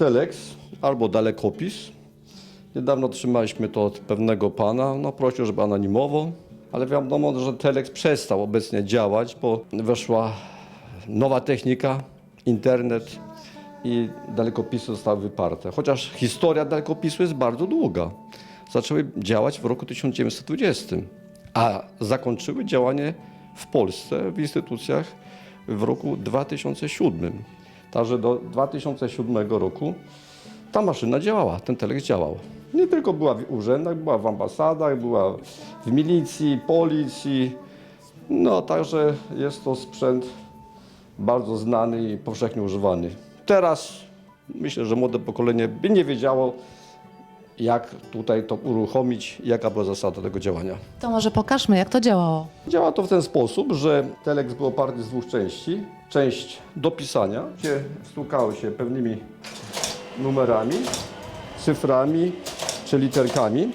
telex albo dalekopis. Niedawno otrzymaliśmy to od pewnego pana. No prosił, żeby anonimowo, ale wiadomo, że telex przestał obecnie działać, bo weszła nowa technika, internet i dalekopisy zostały wyparte. Chociaż historia dalekopisu jest bardzo długa. Zaczęły działać w roku 1920, a zakończyły działanie w Polsce w instytucjach w roku 2007. Także do 2007 roku ta maszyna działała, ten telex działał. Nie tylko była w urzędach, była w ambasadach, była w milicji, policji. No, także jest to sprzęt bardzo znany i powszechnie używany. Teraz myślę, że młode pokolenie by nie wiedziało, jak tutaj to uruchomić, jaka była zasada tego działania. To może pokażmy, jak to działało. Działa to w ten sposób, że telex był oparty z dwóch części. Część do pisania, gdzie stukało się pewnymi numerami, cyframi czy literkami.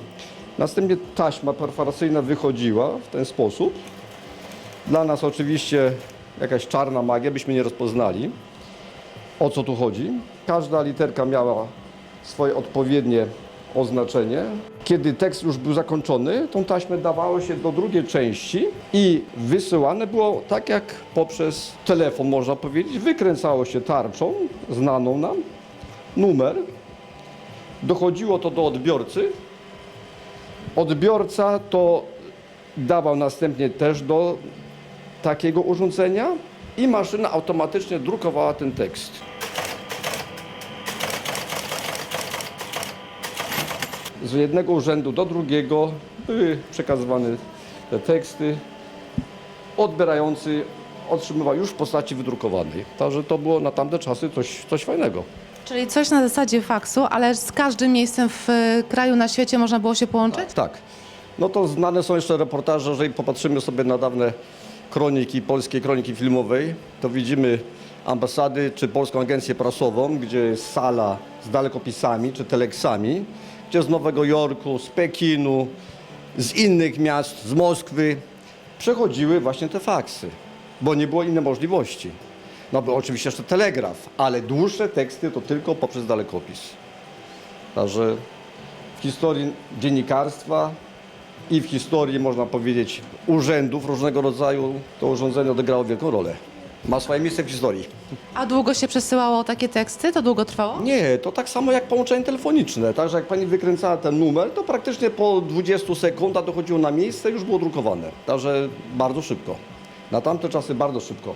Następnie taśma perforacyjna wychodziła w ten sposób. Dla nas oczywiście jakaś czarna magia, byśmy nie rozpoznali o co tu chodzi. Każda literka miała swoje odpowiednie oznaczenie. Kiedy tekst już był zakończony, tą taśmę dawało się do drugiej części i wysyłane było tak jak poprzez telefon, można powiedzieć. Wykręcało się tarczą, znaną nam, numer. Dochodziło to do odbiorcy. Odbiorca to dawał następnie też do takiego urządzenia i maszyna automatycznie drukowała ten tekst. Z jednego urzędu do drugiego były przekazywane te teksty. Odbierający otrzymywał już w postaci wydrukowanej. Także to było na tamte czasy coś, coś fajnego. Czyli coś na zasadzie faksu, ale z każdym miejscem w e, kraju na świecie można było się połączyć? Tak. No to znane są jeszcze reportaże, jeżeli popatrzymy sobie na dawne kroniki, polskiej kroniki filmowej, to widzimy ambasady czy Polską Agencję Prasową, gdzie jest sala z dalekopisami czy teleksami, gdzie z Nowego Jorku, z Pekinu, z innych miast, z Moskwy przechodziły właśnie te faksy, bo nie było innej możliwości. No był oczywiście jeszcze telegraf, ale dłuższe teksty to tylko poprzez dalekopis. Także w historii dziennikarstwa i w historii, można powiedzieć, urzędów różnego rodzaju to urządzenie odegrało wielką rolę. Ma swoje miejsce w historii. A długo się przesyłało takie teksty? To długo trwało? Nie, to tak samo jak połączenie telefoniczne. Także jak pani wykręcała ten numer, to praktycznie po 20 sekundach dochodziło na miejsce i już było drukowane. Także bardzo szybko. Na tamte czasy bardzo szybko.